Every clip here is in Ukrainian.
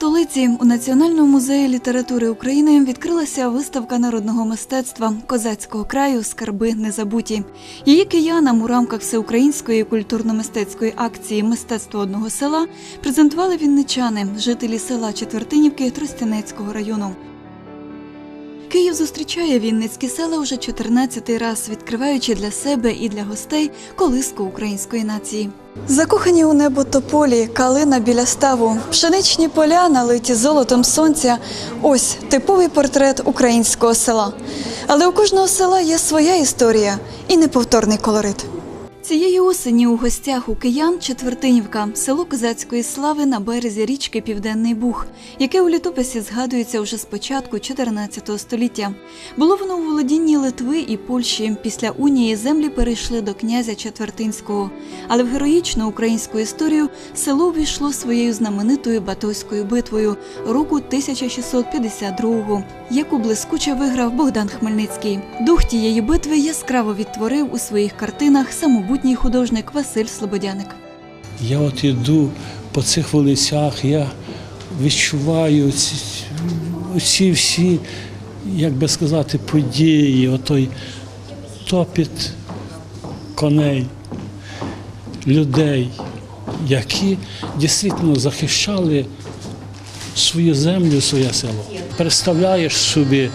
столиці у Національному музеї літератури України відкрилася виставка народного мистецтва козацького краю Скарби незабуті. Її киянам у рамках всеукраїнської культурно-мистецької акції Мистецтво одного села презентували вінничани, жителі села Четвертинівки Тростянецького району. Київ зустрічає Вінницькі села уже 14-й раз, відкриваючи для себе і для гостей колиску української нації. Закохані у небо тополі, калина біля ставу, пшеничні поля, налиті золотом сонця. Ось типовий портрет українського села. Але у кожного села є своя історія і неповторний колорит. Цієї осені у гостях у киян Четвертинівка, село козацької слави на березі річки Південний Буг, яке у літописі згадується вже з початку 14 століття. Було воно у володінні Литви і Польщі. Після унії землі перейшли до князя Четвертинського. Але в героїчну українську історію село увійшло своєю знаменитою Батойською битвою року 1652-го, яку блискуче виграв Богдан Хмельницький. Дух тієї битви яскраво відтворив у своїх картинах самобутній художник Василь Слободяник. Я от іду по цих вулицях, я відчуваю ці всі, як би сказати, події, отой топіт коней, людей, які дійсно захищали свою землю, своє село. Представляєш собі,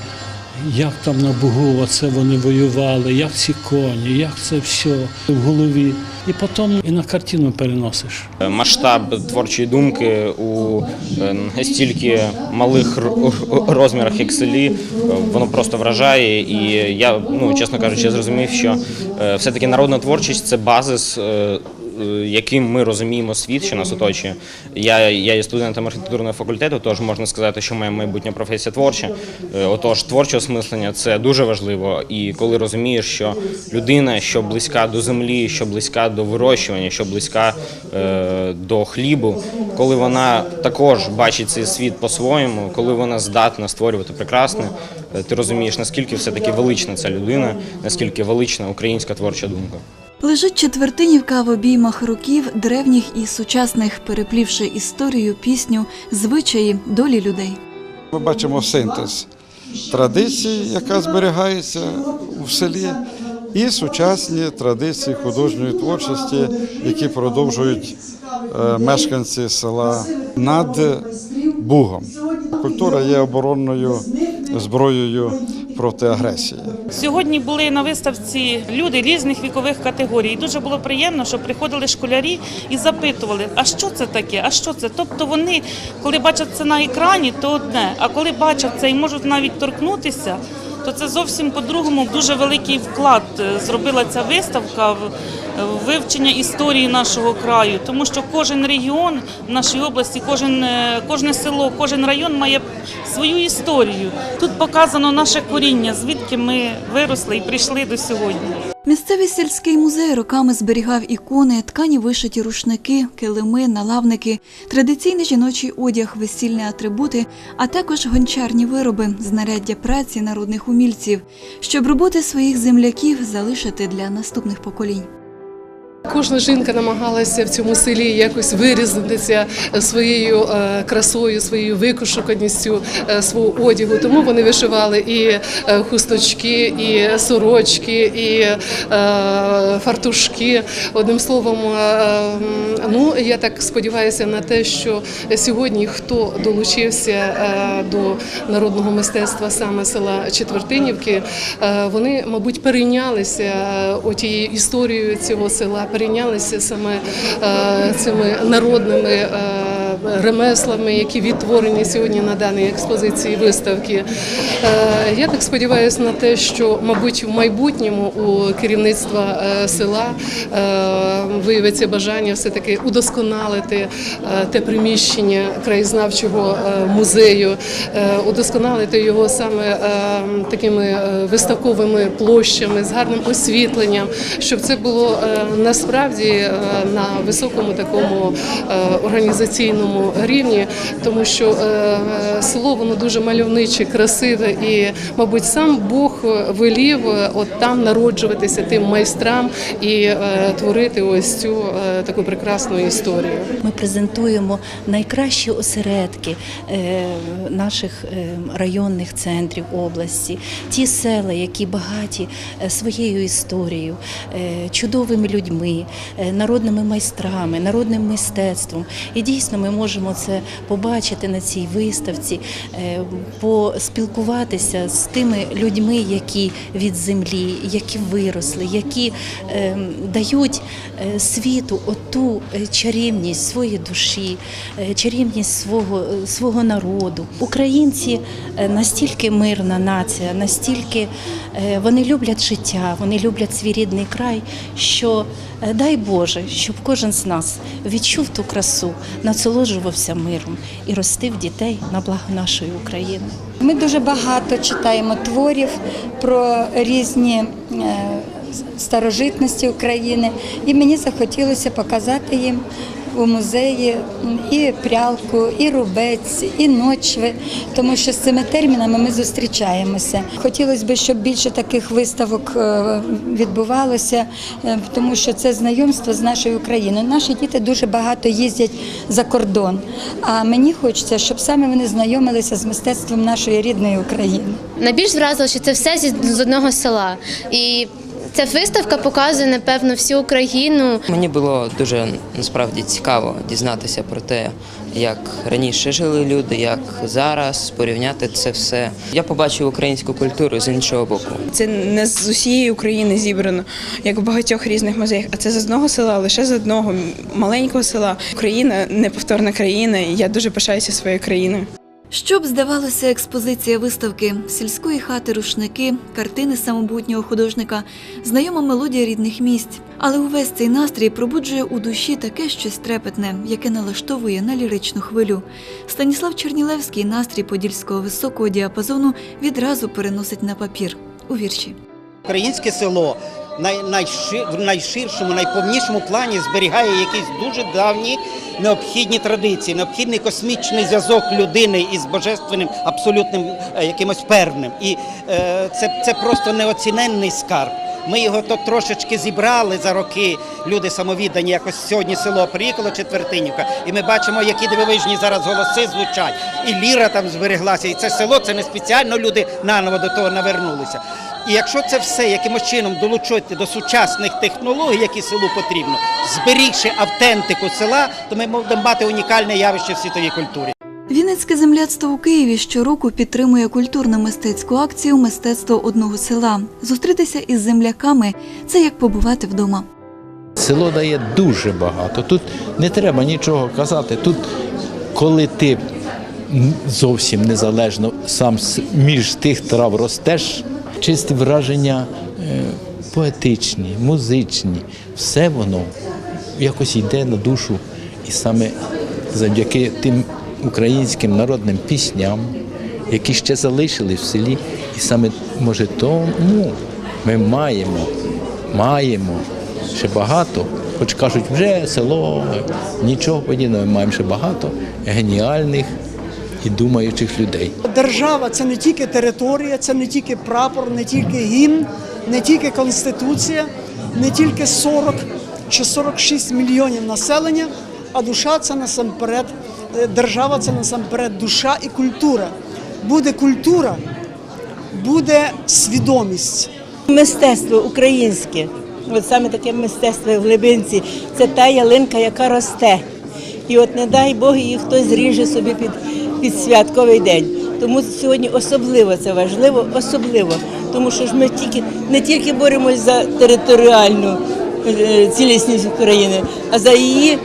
як там на Бугу оце вони воювали, як ці коні, як це все в голові. І потім і на картину переносиш. масштаб творчої думки у е, настільки малих розмірах, як селі, е, воно просто вражає. І я, ну чесно кажучи, зрозумів, що е, все-таки народна творчість це базис. Е, Яким ми розуміємо світ, що нас оточує. Я, я є студентом архітектурного факультету, тож можна сказати, що моя майбутня професія творча. Е, Отож, творче осмислення це дуже важливо. І коли розумієш, що людина, що близька до землі, що близька до вирощування, що близька е, до хлібу, коли вона також бачить цей світ по-своєму, коли вона здатна створювати прекрасне, е, ти розумієш, наскільки все-таки велична ця людина, наскільки велична українська творча думка. Лежить четвертинівка в обіймах років древніх і сучасних, переплівши історію, пісню, звичаї, долі людей. Ми бачимо синтез традиції, яка зберігається в селі, і сучасні традиції художньої творчості, які продовжують е, мешканці села над Бугом. Культура є оборонною зброєю проти агресії. Сьогодні були на виставці люди різних вікових категорій. І Дуже було приємно, що приходили школярі і запитували, а що це таке, а що це? Тобто вони, коли бачать це на екрані, то одне, а коли бачать це і можуть навіть торкнутися, то це зовсім по-другому дуже великий вклад е, зробила ця виставка в вивчення історії нашого краю, тому що кожен регіон в нашій області, кожен, е, кожне село, кожен район має свою історію. Тут показано наше коріння, звідки ми виросли і прийшли до сьогодні. Місцевий сільський музей роками зберігав ікони, ткані вишиті рушники, килими, налавники, традиційний жіночий одяг, весільні атрибути, а також гончарні вироби, знаряддя праці народних умільців, щоб роботи своїх земляків залишити для наступних поколінь. Кожна жінка намагалася в цьому селі якось вирізнитися своєю е, красою, своєю викошуканістю е, свого одягу. Тому вони вишивали і е, хусточки, і сорочки, і фартушки. Одним словом, ну я так сподіваюся на те, що сьогодні хто долучився до народного мистецтва саме села Четвертинівки, вони, мабуть, перейнялися отією історією цього села, перейнялися саме е, цими народними е, ремеслами, які відтворені сьогодні на даній експозиції виставки. Е, Я так сподіваюся на те, що, мабуть, в майбутньому у керівництва е, села е, виявиться бажання все-таки удосконалити те приміщення краєзнавчого музею, удосконалити його саме такими виставковими площами з гарним освітленням, щоб це було насправді на високому такому організаційному високому рівні, тому що е, село воно дуже мальовниче, красиве, і, мабуть, сам Бог велів е, от там народжуватися тим майстрам і е, творити ось цю таку прекрасну історію. Ми презентуємо найкращі осередки наших районних центрів області, ті села, які багаті своєю історією, чудовими людьми, народними майстрами, народним мистецтвом. І дійсно ми можемо це побачити на цій виставці, е, поспілкуватися з тими людьми, які від землі, які виросли, які е, дають е, світу оту чарівність своєї душі, чарівність свого, свого народу. Українці настільки мирна нація, настільки вони люблять життя, вони люблять свій рідний край, що дай Боже, щоб кожен з нас відчув ту красу, насолоджувався миром і ростив дітей на благо нашої України. Ми дуже багато читаємо творів про різні е, старожитності України, і мені захотілося показати їм у музеї і прялку, і рубець, і ночви, тому що з цими термінами ми зустрічаємося. Хотілося б, щоб більше таких виставок е, відбувалося, е, тому що це знайомство з нашою Україною. Наші діти дуже багато їздять за кордон. А мені хочеться, щоб саме вони знайомилися з мистецтвом нашої рідної України. Найбільш вразило, що це все з одного села. І ця виставка показує, напевно, всю Україну. Мені було дуже насправді цікаво дізнатися про те, як раніше жили люди, як зараз порівняти це все. Я побачив українську культуру з іншого боку. Це не з усієї України зібрано, як в багатьох різних музеях, а це з одного села, лише з одного маленького села. Україна неповторна країна, і я дуже пишаюся своєю країною. Щоб здавалося, експозиція виставки сільської хати рушники, картини самобутнього художника, знайома мелодія рідних місць. Але увесь цей настрій пробуджує у душі таке щось трепетне, яке налаштовує на ліричну хвилю. Станіслав Чернілевський настрій подільського високого діапазону відразу переносить на папір у вірші. Українське село най, найши- в найширшому, найповнішому плані зберігає якісь дуже давні необхідні традиції, необхідний космічний зв'язок людини із божественним, абсолютним е, якимось певним. І е, це, це просто неоціненний скарб. Ми його то трошечки зібрали за роки. Люди самовіддані, якось сьогодні село приїхало Четвертинівка, і ми бачимо, які дивовижні зараз голоси звучать. І ліра там збереглася. І це село це не спеціально люди наново до того навернулися. І якщо це все якимось чином долучити до сучасних технологій, які селу потрібно, зберігши автентику села, то ми будемо мати унікальне явище в світовій культурі. Вінницьке земляцтво у Києві щороку підтримує культурно-мистецьку акцію Мистецтво одного села. Зустрітися із земляками це як побувати вдома. Село дає дуже багато. Тут не треба нічого казати. Тут, коли ти зовсім незалежно сам між тих трав ростеш, чисті враження е, поетичні, музичні, все воно якось йде на душу. І саме завдяки тим українським народним пісням, які ще залишили в селі, і саме може тому ми маємо, маємо ще багато, хоч кажуть, вже село, нічого подібного, ми маємо ще багато геніальних і думаючих людей. Держава це не тільки територія, це не тільки прапор, не тільки гімн, не тільки конституція, не тільки 40 чи 46 мільйонів населення, а душа це насамперед, е, держава це насамперед душа і культура. Буде культура, буде свідомість. Мистецтво українське, от саме таке мистецтво в глибинці, це та ялинка, яка росте. І от не дай Бог її хтось зріже собі під, під святковий день. Тому сьогодні особливо це важливо, особливо, тому що ж ми тільки не тільки боремось за територіальну е, цілісність України, а за її,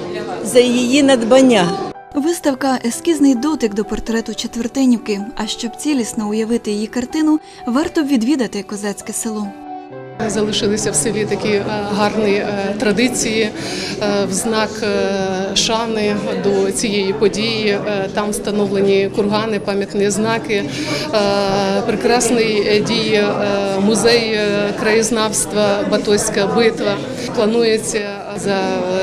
за її надбання. Виставка ескізний дотик до портрету Четвертинівки. А щоб цілісно уявити її картину, варто відвідати козацьке село. Залишилися в селі такі е, гарні е, традиції е, в знак шани до цієї події. Там встановлені кургани, пам'ятні знаки. Прекрасний діє музей краєзнавства Батойська битва. Планується за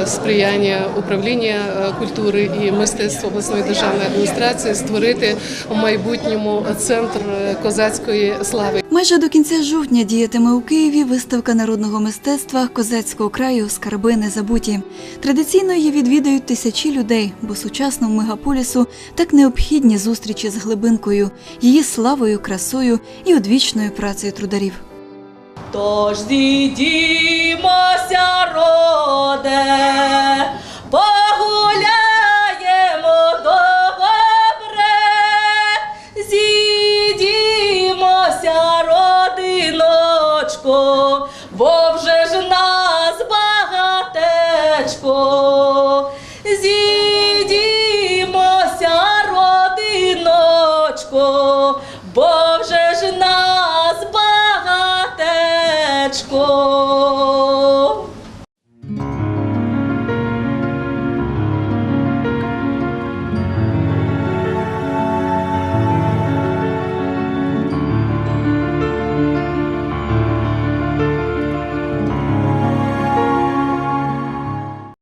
сприяння управління культури і мистецтва обласної державної адміністрації створити в майбутньому центр козацької слави. Майже до кінця жовтня діятиме у Києві виставка народного мистецтва козацького краю Скарби незабуті. Традиційно її відвідають тисячі людей, бо сучасному мегаполісу так необхідні зустрічі з глибинкою, її славою, красою і одвічною працею трударів. Тож зійдімося, роде, погуляємо